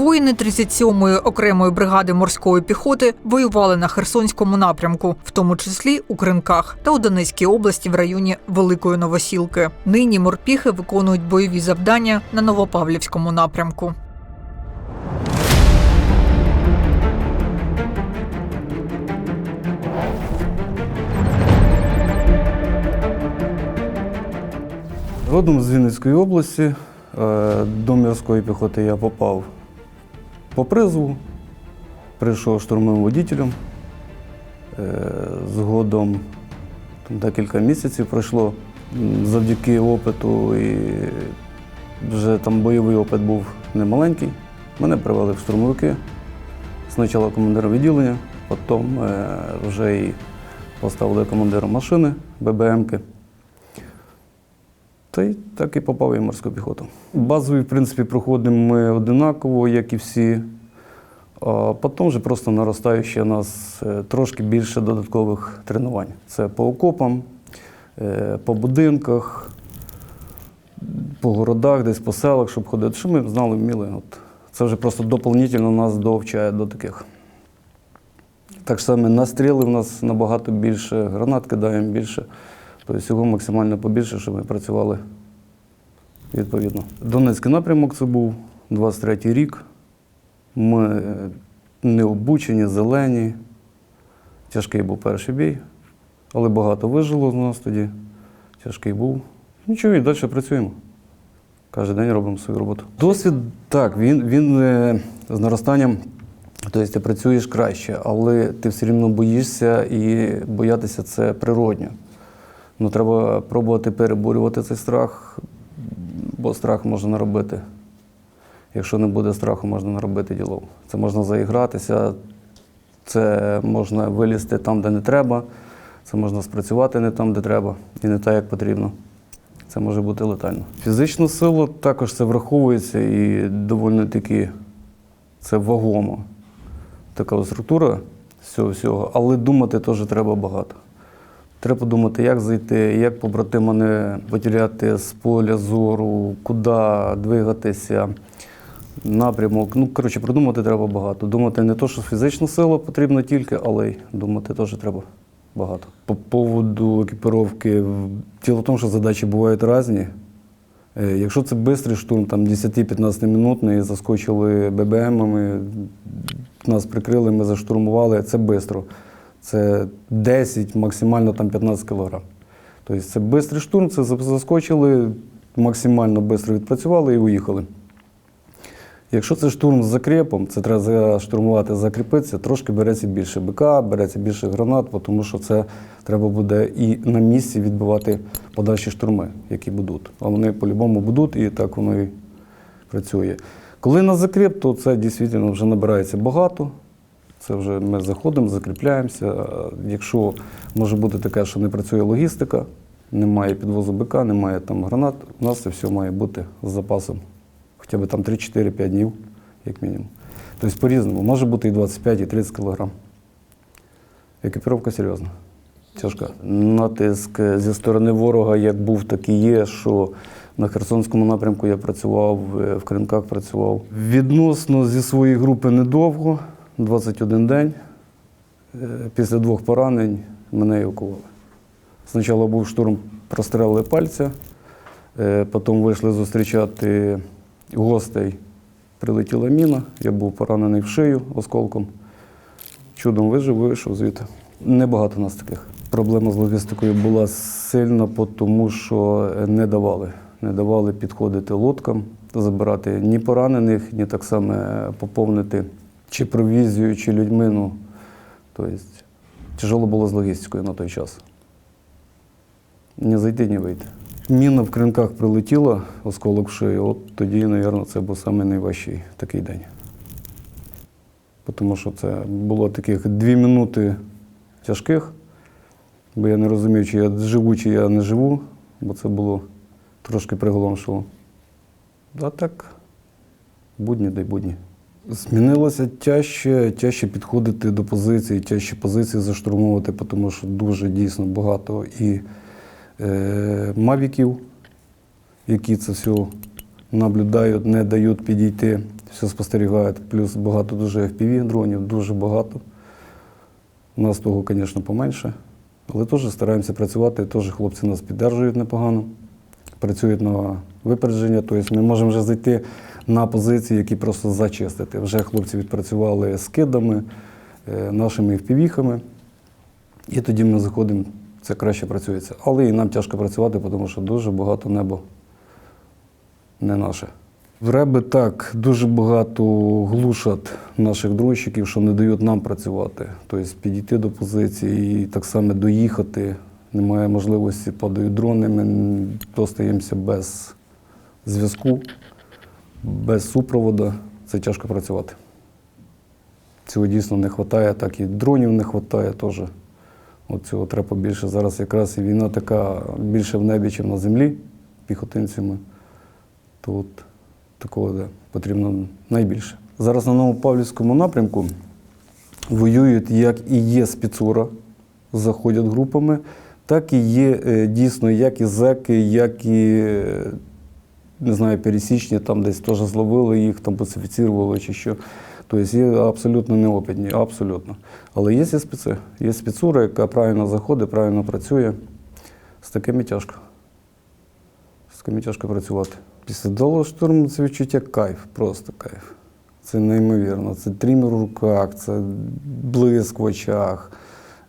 Воїни 37-ї окремої бригади морської піхоти воювали на Херсонському напрямку, в тому числі у Кринках та у Донецькій області в районі Великої Новосілки. Нині морпіхи виконують бойові завдання на Новопавлівському напрямку. Родом з Вінницької області. Е, До морської піхоти я попав по призову, прийшов штурмовим водітелем. Е, Згодом декілька місяців пройшло завдяки опиту і вже там бойовий опит був немаленький. Мене привели в штурмовики. Спочатку командира відділення, потім е, вже і поставили командиром машини ББМки. Та й так і попав і в морську піхоту. Базовий, в принципі, проходимо ми одинаково, як і всі. А потім вже просто наростає ще у нас е, трошки більше додаткових тренувань. Це по окопам, е, по будинках, по городах, десь по селах, щоб ходити. Що ми знали, вміли. От. Це вже просто доповнительно нас довчає до таких. Так само настріли в нас набагато більше, гранат кидаємо більше. Тобто всього максимально побільше, щоб ми працювали відповідно. Донецький напрямок це був 23-й рік. Ми е, не обучені, зелені. Тяжкий був перший бій, але багато вижило з нас тоді. Тяжкий був. Нічого, і далі працюємо. Кожен день робимо свою роботу. Досвід так, він, він е, з наростанням, тобто ти працюєш краще, але ти все рівно боїшся і боятися це природньо. Ну, треба пробувати переборювати цей страх, бо страх можна наробити. Якщо не буде страху, можна наробити ділов. Це можна заігратися, це можна вилізти там, де не треба, це можна спрацювати не там, де треба, і не так, як потрібно. Це може бути летально. Фізична сила також це враховується і доволі таки це вагомо. Така структура з цього всього, але думати теж треба багато. Треба думати, як зайти, як побратима не потеряти з поля зору, куди двигатися, напрямок. Ну, коротше, продумати треба багато. Думати не то, що фізична сила потрібна тільки, але й думати теж треба багато. По поводу екіпіровки, діло в тому, що задачі бувають різні. Е, Якщо це швидкий штурм, там 10-15 минутний, заскочили ББМами, нас прикрили, ми заштурмували, це швидко. Це 10, максимально там 15 кілограм. Тобто це швидкий штурм, це заскочили, максимально швидко відпрацювали і уїхали. Якщо це штурм з закрепом, це треба заштурмувати, закріпитися, трошки береться більше БК, береться більше гранат, тому що це треба буде і на місці відбивати подальші штурми, які будуть. А вони по-любому будуть, і так воно і працює. Коли на закріп, то це дійсно вже набирається багато. Це вже ми заходимо, закріпляємося. Якщо може бути таке, що не працює логістика, немає підвозу БК, немає там гранат, у нас це все має бути з запасом хоча б там 3-4-5 днів, як мінімум. Тобто по-різному. Може бути і 25, і 30 кілограм. Екіпіровка серйозна, тяжка. Натиск зі сторони ворога як був, так і є, що на Херсонському напрямку я працював, е, в Кринках працював. Відносно зі своєї групи недовго, 21 день. Е, Після двох поранень мене евакували. Спочатку був штурм, прострелили пальця, е, потім вийшли зустрічати гостей. Прилетіла міна, я був поранений в шию осколком. Чудом вижив, вийшов звідти. Небагато нас таких. Проблема з логістикою була сильна, тому що не давали. Не давали підходити лодкам, забирати ні поранених, ні так само поповнити чи провізію, чи людьми. Ну, тобто, тяжело було з логістикою на той час. Ні зайти, ні вийти. Міна в кринках прилетіла, осколок в шию, от тоді, мабуть, це був найважчий такий день. Тому що це було таких дві минути тяжких, бо я не розумів, чи я живу, чи я не живу, бо це було трошки приголомшило. А так, будні дай будні. Змінилося тяжче, тяжче підходити до позиції, тяжче позиції заштурмовувати, тому що дуже дійсно багато і мавіків, які це все наблюдають, не дають підійти. все спостерігають. Плюс багато дуже FPV дронів, дуже багато. У нас того, звісно, поменше. Але теж стараємося працювати, теж хлопці нас піддержують непогано, працюють на випередження. Тобто ми можемо вже зайти на позиції, які просто зачистити. Вже хлопці відпрацювали скидами, е, нашими впівіхами. І тоді ми заходимо, це краще працюється. Але і нам тяжко працювати, тому що дуже багато небо не наше. В реби так дуже багато глушать наших дройщиків, що не дають нам працювати. Тобто підійти до позиції і так само доїхати. Немає можливості, падають дрони, ми достаємося без зв'язку, без супроводу. Це тяжко працювати. Цього дійсно не вистачає, так і дронів не вистачає теж. От цього треба побільше. Зараз якраз і війна така більше в небі, ніж на землі піхотинцями. То от такого да, потрібно найбільше. Зараз на Новопавлівському напрямку воюють як і є спецура, заходять групами, так і є е, дійсно як і зеки, як і е, не знаю, пересічні, там десь теж зловили їх, там пацифіцірували чи що. Тобто є абсолютно неопитні, абсолютно. Але є і специ. Є спецура, яка правильно заходить, правильно працює. З такими тяжко. З такими тяжко працювати. Після долого штурму це відчуття кайф, просто кайф. Це неймовірно. Це трімер в руках, це блиск в очах.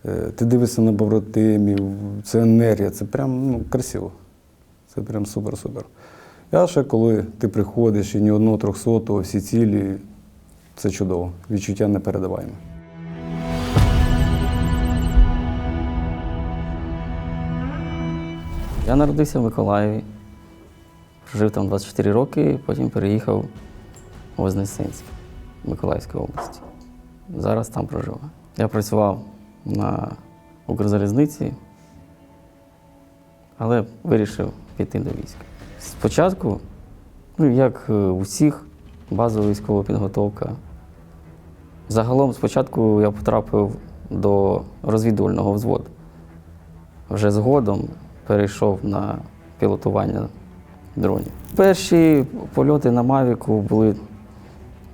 Е, Ти дивишся на побратимів, це енергія, це прям ну, красиво. Це прям супер-супер. А ще коли ти приходиш і ні одного трьохсотого, всі цілі, це чудово. Відчуття непередаваємо. Я народився в Миколаєві, прожив там 24 роки, потім переїхав у Вознесенськ Миколаївської області. Зараз там проживаю. Я працював на Укрзалізниці, але вирішив піти до війська. Спочатку, ну, як е, у всіх, базова військова підготовка. Загалом спочатку я потрапив до розвідувального взводу. Вже згодом перейшов на пілотування дронів. Перші польоти на Мавіку були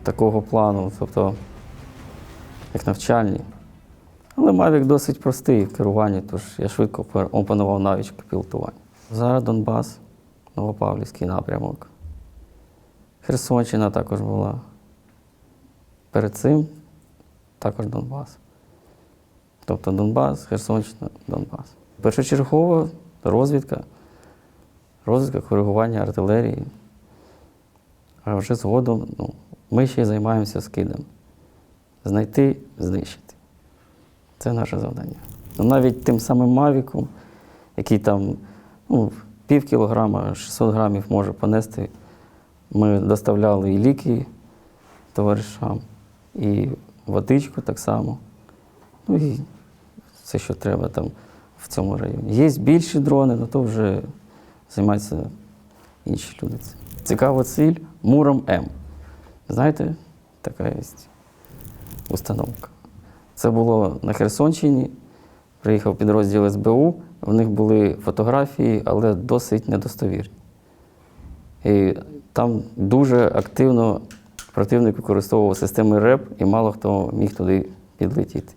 такого плану, тобто як навчальні. Але Мавік досить простий в керуванні, тож я швидко опанував навички пілотування. Зараз Донбас, Новопавлівський напрямок. Херсонщина також була. Перед цим також Донбас. Тобто Донбас, Херсонщина, Донбас. Першочергово розвідка, розвідка коригування артилерії. А вже згодом ну, ми ще й займаємося скидом. Знайти, знищити. Це наше завдання. Ну, навіть тим самим Мавіком, який там ну, пів кілограма, 600 грамів може понести, ми доставляли і ліки товаришам, і водичку так само. Ну і все, що треба там в цьому районі. Є більші дрони, але то вже займаються інші люди. Цікава ціль Муром М. Знаєте, така є установка. Це було на Херсонщині. Приїхав підрозділ СБУ, в них були фотографії, але досить недостовірні. І там дуже активно противник використовував системи РЕП, і мало хто міг туди підлетіти.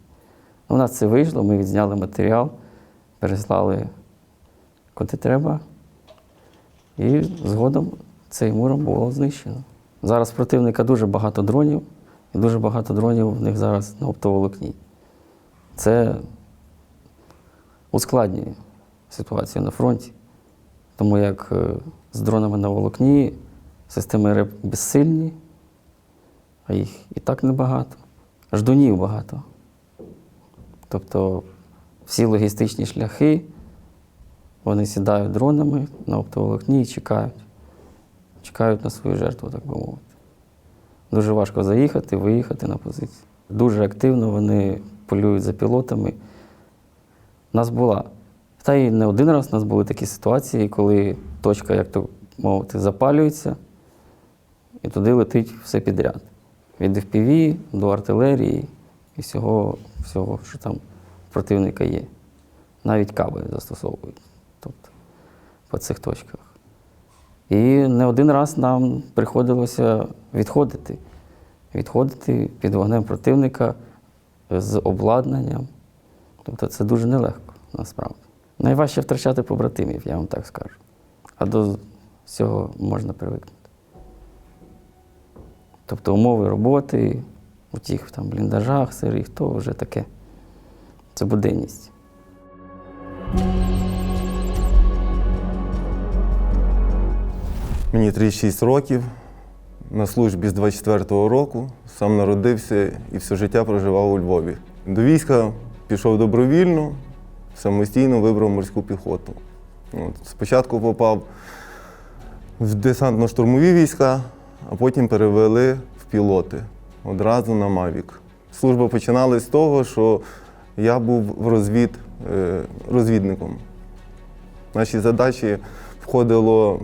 У нас це вийшло, ми відзняли матеріал, переслали куди треба. І згодом цей муром було знищено. Зараз противника дуже багато дронів, і дуже багато дронів в них зараз на оптоволокні. Це ускладнює ситуацію на фронті, тому як е, з дронами на волокні системи РЕП безсильні, а їх і так небагато. Ждунів багато. Тобто всі логістичні шляхи, вони сідають дронами на оптоволокні і чекають. Чекають на свою жертву, так би мовити. Дуже важко заїхати, виїхати на позицію. Дуже активно вони полюють за пілотами. Нас була, та й не один раз у нас були такі ситуації, коли точка, як то мовити, запалюється, і туди летить все підряд. Від FPV до артилерії і всього, всього, що там противника є. Навіть каби застосовують тобто, по цих точках. І не один раз нам приходилося відходити. Відходити під вогнем противника з обладнанням. Тобто це дуже нелегко насправді. Найважче втрачати побратимів, я вам так скажу. А до цього можна привикнути. Тобто умови роботи у тих там бліндажах, сирих, то вже таке. Це буденність. Мені 36 років. На службі з 24-го року сам народився і все життя проживав у Львові. До війська пішов добровільно, самостійно вибрав морську піхоту. От. Спочатку попав в десантно-штурмові війська, а потім перевели в пілоти одразу на Мавік. Служба починалась з того, що я був в розвід, е, розвідником. Наші задачі входило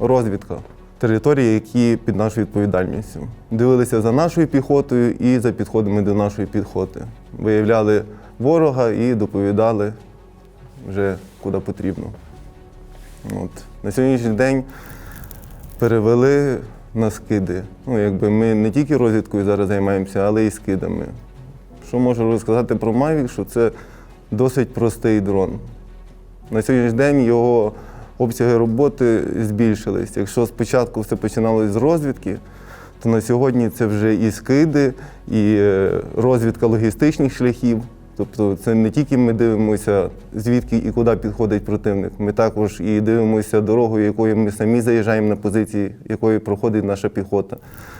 розвідка території, які під нашою відповідальністю. Дивилися за нашою піхотою і за підходами до нашої піхоти. Виявляли ворога і доповідали вже куди потрібно. От. На сьогоднішній день перевели на скиди. Ну, якби ми не тільки розвідкою зараз займаємося, але й скидами. Що можу розказати про Mavic, що це досить простий дрон. На сьогоднішній день його обсяги роботи збільшились. Якщо спочатку все починалося з розвідки, то на сьогодні це вже і скиди, і е, розвідка логістичних шляхів. Тобто це не тільки ми дивимося, звідки і куди підходить противник. Ми також і дивимося дорогою, якою ми самі заїжджаємо на позиції, якою проходить наша піхота,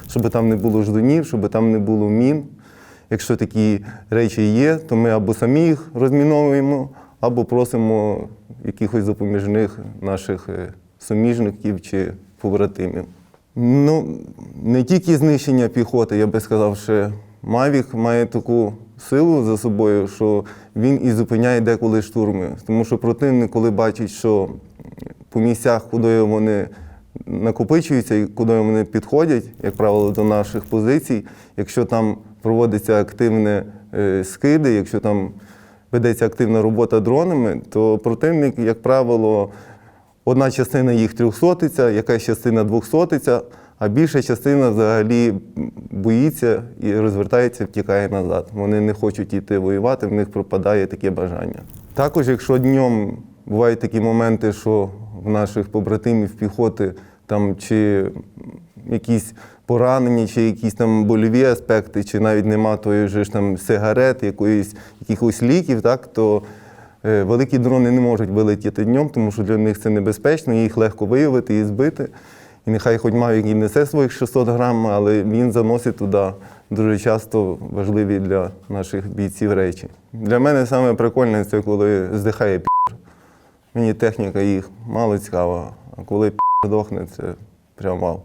щоб там не було ждунів, щоб там не було мін. Якщо такі речі є, то ми або самі їх розміновуємо, або просимо якихось допоміжних наших е, суміжників чи побратимів. Ну, не тільки знищення піхоти, я би сказав, що Мавік має таку силу за собою, що він і зупиняє деколи штурми. Тому що противник, коли бачить, що по місцях, куди вони накопичуються і куди вони підходять, як правило, до наших позицій, якщо там проводиться активне е, скиди, якщо там ведеться активна робота дронами, то противник, як правило, одна частина їх трьохсотиться, якась частина двохсотиться, а більша частина взагалі боїться і розвертається, втікає назад. Вони не хочуть йти воювати, в них пропадає таке бажання. Також, якщо днем бувають такі моменти, що в наших побратимів піхоти там чи якісь поранені, чи якісь там больові аспекти, чи навіть нема тої ж там сигарет, якоїсь, якихось ліків, так, то е, великі дрони не можуть вилетіти днем, тому що для них це небезпечно, їх легко виявити і збити. І нехай хоч Мавік і несе своїх 600 грам, але він заносить туди дуже часто важливі для наших бійців речі. Для мене саме прикольне це коли здихає пі. Мені техніка їх мало цікава, а коли пі дохне, це прям вау.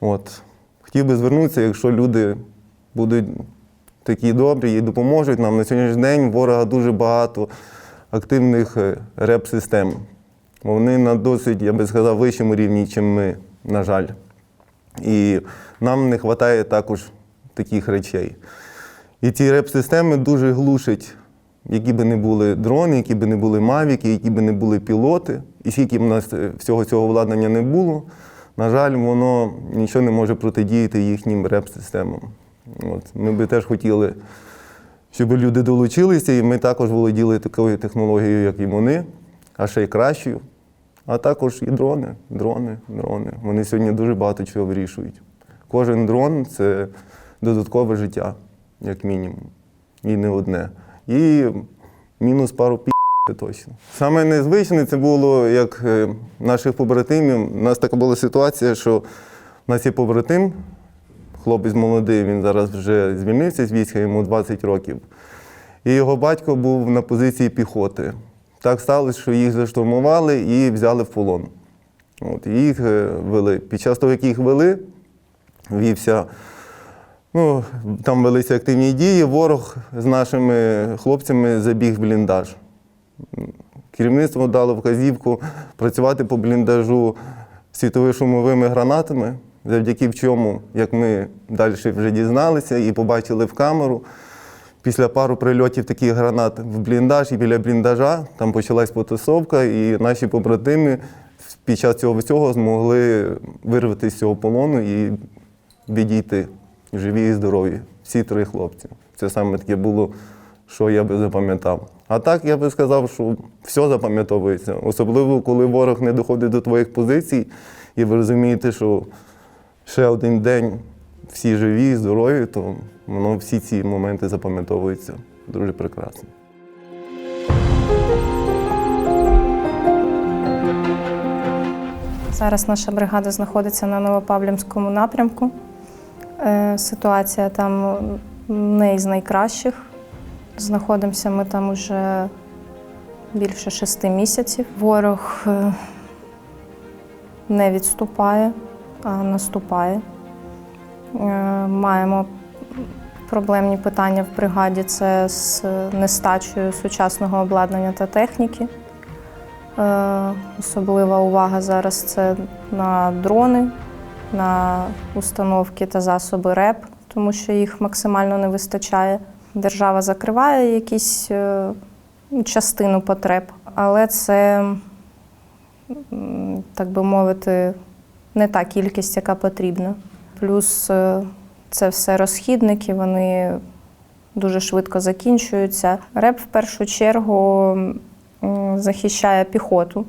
От. Хотів би звернутися, якщо люди будуть такі добрі і допоможуть нам на сьогоднішній день ворога дуже багато активних е, реп-систем. Вони на досить, я би сказав, вищому рівні, ніж ми, на жаль. І нам не вистачає також таких речей. І ці реп-системи дуже глушать, які би не були дрони, які би не були мавіки, які би не були пілоти. І скільки б у нас е, всього цього обладнання не було, на жаль, воно нічого не може протидіяти їхнім реп-системам. От. Ми би теж хотіли, щоб люди долучилися, і ми також володіли такою технологією, як і вони, а ще й кращою. А також і дрони, дрони, дрони. Вони сьогодні дуже багато чого вирішують. Кожен дрон це додаткове життя, як мінімум. І не одне. І мінус пару пі точно. Саме незвичне це було як е, наших побратимів. У нас така була ситуація, що в нас є побратим, хлопець молодий, він зараз вже звільнився з війська, йому 20 років. І його батько був на позиції піхоти. Так сталося, що їх заштурмували і взяли в полон. От, їх е, вели. Під час того, як їх вели, вівся, ну, там велися активні дії, ворог з нашими хлопцями забіг в бліндаж. Керівництво дало вказівку працювати по бліндажу світовими гранатами, завдяки чому, як ми далі вже дізналися і побачили в камеру. Після пару прильотів таких гранат в бліндаж і біля бліндажа там почалась потасовка, і наші побратими під час цього всього змогли вирватися з цього полону і відійти живі і здорові. Всі три хлопці. Це саме таке було, що я би запам'ятав. А так я би сказав, що все запам'ятовується. Особливо, коли ворог не доходить до твоїх позицій, і ви розумієте, що ще один день всі живі, здорові, то воно всі ці моменти запам'ятовуються дуже прекрасно. Зараз наша бригада знаходиться на Новопавлівському напрямку. Е, Ситуація там не із найкращих. Знаходимося ми там уже більше шести місяців. Ворог е, не відступає, а наступає. Е, Маємо проблемні питання в бригаді це з нестачею сучасного обладнання та техніки. Е, Особлива увага зараз це на дрони, на установки та засоби РЕП, тому що їх максимально не вистачає. Держава закриває якісь е, ну, частину потреб, але це, так би мовити, не та кількість, яка потрібна. Плюс е, це все розхідники, вони дуже швидко закінчуються. РЕП в першу чергу захищає піхоту,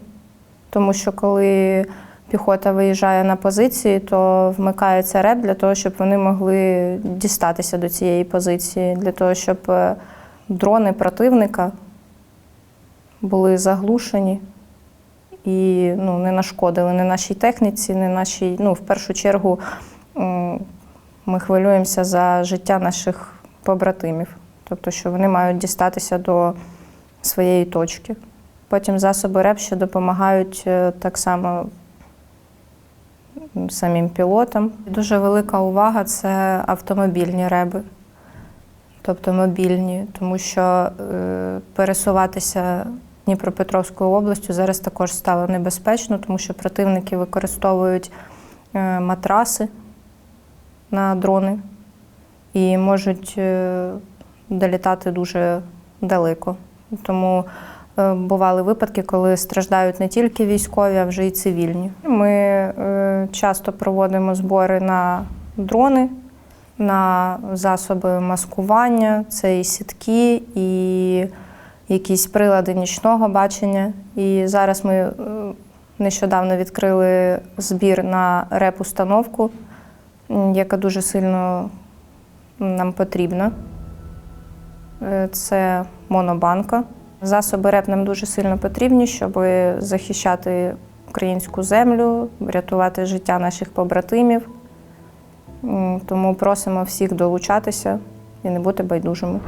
тому що коли піхота виїжджає на позиції, то вмикається РЕП для того, щоб вони могли дістатися до цієї позиції, для того, щоб е, дрони противника були заглушені і ну, не нашкодили не нашій техніці, не нашій. Ну, в першу чергу ми хвилюємося за життя наших побратимів, тобто, що вони мають дістатися до своєї точки. Потім засоби РЕП ще допомагають е, так само самим пілотам. Дуже велика увага це автомобільні реби, тобто мобільні, тому що е, пересуватися Дніпропетровською областю зараз також стало небезпечно, тому що противники використовують е, матраси на дрони і можуть е, долітати дуже далеко. Тому е, бували випадки, коли страждають не тільки військові, а вже й цивільні. Ми е, часто проводимо збори на дрони, на засоби маскування, це і сітки, і якісь прилади нічного бачення. І зараз ми нещодавно відкрили збір на реп-установку, яка дуже сильно нам потрібна. Е, Це монобанка. Засоби РЕП нам дуже сильно потрібні, щоб захищати українську землю, рятувати життя наших побратимів. Тому просимо всіх долучатися і не бути байдужими.